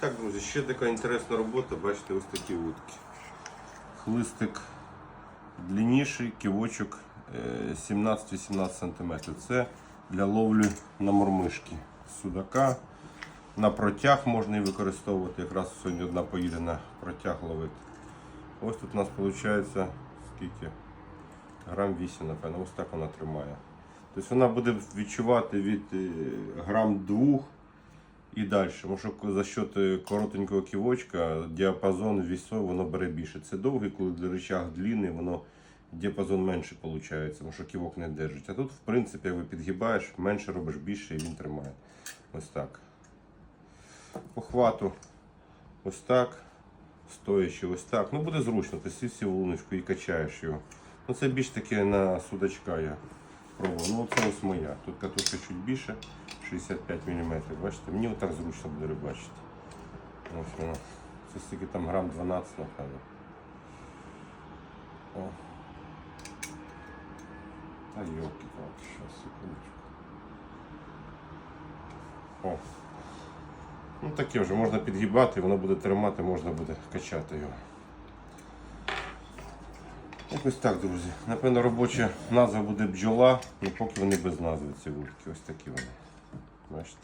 Так, друзі, ще така інтересна робота, бачите, ось такі вудки. Хлистик длинніший, ківочок е, 17-18 см. Це для ловлі на мормишки. Судака. На протяг можна і використовувати. Якраз сьогодні одна поїде на протяг ловити. Ось тут у нас виходить скільки? Грам 8, напевно, ось так вона тримає. Тобто вона буде відчувати від е, грам 2 і далі. Тому що за счет коротенького ківочка діапазон вісов воно бере більше. Це довгий, коли для речах длинний, воно діапазон менше виходить, тому що ківок не держить. А тут, в принципі, як ви підгибаєш, менше робиш більше і він тримає. Ось так. По хвату ось так. Стоячи ось так. Ну буде зручно, ти сів сів луночку і качаєш його. Ну це більш таке на судачка я пробував. Ну це ось моя. Тут катушка чуть більше, 65 мм. Бачите, мені отак зручно буде рибачити. Ось воно. Це стільки там грам 12, напевно. О. Та йолки палки щас, секундочку. О. Ну таке вже можна підгибати, воно буде тримати, можна буде качати його. Якось так, друзі. Напевно, робоча назва буде бджола, але поки вони без назви ці вудки. Ось такі вони. Бачите?